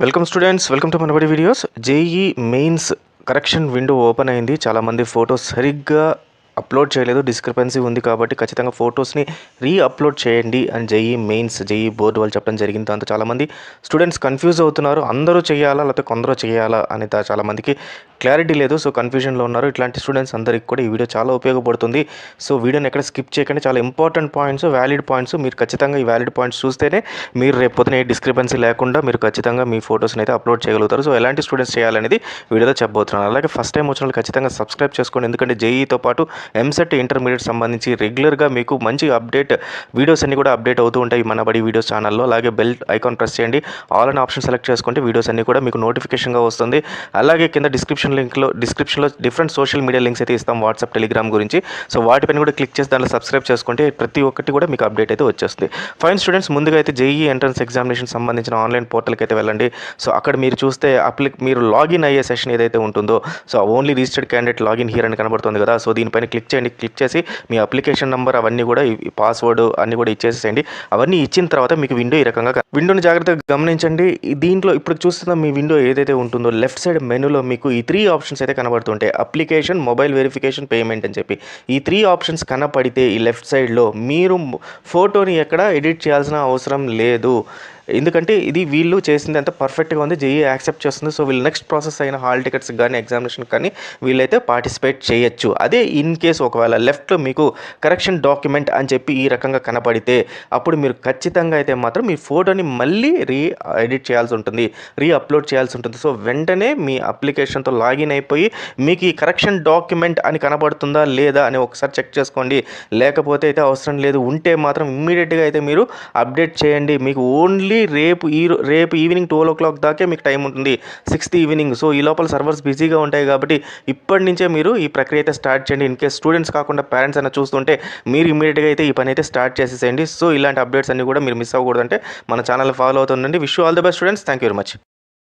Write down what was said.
Welcome students welcome to Manabadi videos JE mains correction window open అయింది. చాలామంది photos సరిగ్గా upload చేయలేదు discrepancy ఉంది కాబట్టి ఖచ్చితంగా ఫొటోస్ని రీ అప్లోడ్ చేయండి అని జేఈ మెయిన్స్ జేఈ బోర్డు వాళ్ళు చెప్పడం జరిగింది. దాంతో చాలామంది స్టూడెంట్స్ కన్ఫ్యూజ్ అవుతున్నారు. అందరూ చేయాలా లేకపోతే కొందరు చేయాలా అని చాలామందికి క్లారిటీ లేదు. సో కన్ఫ్యూజన్లో ఉన్నారు. ఇట్లాంటి స్టూడెంట్స్ అందరికీ కూడా ఈ వీడియో చాలా ఉపయోగపడుతుంది. సో వీడియోని ఎక్కడ స్కిప్ చేయకండి. చాలా ఇంపార్టెంట్ పాయింట్స్ వ్యాలిడ్ పాయింట్స్ మీరు ఖచ్చితంగా ఈ వ్యాలిడ్ పాయింట్స్ చూస్తేనే మీరు రేపు పొద్దున ఏ డిస్క్రిపెన్సీ లేకుండా మీరు ఖచ్చితంగా మీ ఫొటోస్ని అయితే అప్లోడ్ చేయగలుగుతారు. సో ఎలాంటి స్టూడెంట్స్ చేయాలనేది వీడియోలో చెప్పబోతున్నాను. అలాగే ఫస్ట్ టైం వచ్చిన వాళ్ళు ఖచ్చితంగా సబ్స్క్రైబ్ చేసుకోండి. ఎందుకంటే జేఈతో పాటు ఎంసెట్ ఇంటర్మీడియట్ సంబంధించి రెగ్యులర్గా మీకు మంచి అప్డేట్ వీడియోస్ అన్ని కూడా అప్డేట్ అవుతూ ఉంటాయి మన బడి వీడియోస్ ఛానల్లో అలాగే బెల్ ఐకాన్ ప్రెస్ చేయండి. ఆల్ అండ్ ఆప్షన్ సెలెక్ట్ చేసుకుంటే వీడియోస్ అన్ని కూడా మీకు నోటిఫికేషన్గా వస్తుంది. అలాగే కింద డిస్క్రిప్షన్ లింక్లో డిస్క్రిప్షన్లో డిఫరెంట్ సోషల్ మీడియా లింక్స్ అయితే ఇస్తాం వాట్సాప్ టెలిగ్రామ్ గురించి. సో వాటిపైన కూడా క్లిక్ చేసి దాంట్లో సబ్స్క్రైబ్ చేసుకుంటే ప్రతి ఒక్కటి కూడా మీకు అప్డేట్ అయితే వచ్చేస్తుంది. ఫైన్ స్టూడెంట్స్ ముందుగా అయితే జేఈ ఎంట్రన్స్ ఎగ్జామినేషన్ సంబంధించిన ఆన్లైన్ పోర్టల్కి అయితే వెళ్ళండి. సో అక్కడ మీరు చూస్తే అప్లిక్ మీరు లాగిన్ అయ్యే సెషన్ ఏదైతే ఉంటుందో so only registered candidate login here అని కనబడుతుంది కదా. సో దీనిపైన క్లిక్ చేయండి. క్లిక్ చేసి మీ అప్లికేషన్ నెంబర్ అవన్నీ కూడా పాస్వర్డ్ అన్నీ కూడా ఇచ్చేసేయండి. అవన్నీ ఇచ్చిన తర్వాత మీకు విండో ఈ రకంగా విండోని జాగ్రత్తగా గమనించండి. దీంట్లో ఇప్పుడు చూస్తున్న మీ విండో ఏదైతే ఉంటుందో లెఫ్ట్ సైడ్ మెనూలో మీకు ఈ త్రీ ఆప్షన్స్ అయితే కనబడుతుంటాయి. అప్లికేషన్ మొబైల్ వెరిఫికేషన్ పేమెంట్ అని చెప్పి. ఈ త్రీ ఆప్షన్స్ కనపడితే ఈ లెఫ్ట్ సైడ్లో మీరు ఫోటోని ఎక్కడ ఎడిట్ చేయాల్సిన అవసరం లేదు. ఎందుకంటే ఇది వీళ్ళు చేసింది అంత పర్ఫెక్ట్గా ఉంది. జేఈ యాక్సెప్ట్ చేస్తుంది. సో వీళ్ళు నెక్స్ట్ ప్రాసెస్ అయిన హాల్ టికెట్స్ కానీ ఎగ్జామినేషన్ కానీ వీళ్ళైతే పార్టిసిపేట్ చేయొచ్చు. అదే ఇన్ కేస్ ఒకవేళ లెఫ్ట్లో మీకు కరెక్షన్ డాక్యుమెంట్ అని చెప్పి ఈ రకంగా కనపడితే అప్పుడు మీరు ఖచ్చితంగా అయితే మాత్రం మీ ఫోటోని మళ్ళీ రీ ఎడిట్ చేయాల్సి ఉంటుంది. రీ అప్లోడ్ చేయాల్సి ఉంటుంది. సో వెంటనే మీ అప్లికేషన్తో లాగిన్ అయిపోయి మీకు ఈ కరెక్షన్ డాక్యుమెంట్ అని కనబడుతుందా లేదా అని ఒకసారి చెక్ చేసుకోండి. లేకపోతే అయితే అవసరం లేదు. ఉంటే మాత్రం ఇమ్మీడియట్గా అయితే మీరు అప్డేట్ చేయండి. మీకు ఓన్లీ రేపు ఈ రేపు ఈవినింగ్ ట్వెల్వ్ ఓ క్లాక్ దాకే మీకు టైం ఉంటుంది. సిక్స్త్ ఈవినింగ్ సో ఈ లోపల సర్వర్స్ బిజీగా ఉంటాయి కాబట్టి ఇప్పటి నుంచే మీరు ఈ ప్రక్రియ అయితే స్టార్ట్ చేయండి. ఇన్ కేస్ స్టూడెంట్స్ కాకుండా పేరెంట్స్ అయినా చూస్తుంటే మీరు ఇమీడియట్గా అయితే ఈ పని అయితే స్టార్ట్ చేసేసేయండి. సో ఇలాంటి అప్డేట్స్ అన్ని కూడా మీరు మిస్ అవ్వకూడదంటే మన channel follow అవుతుండండి. Wish all the best students thank you very much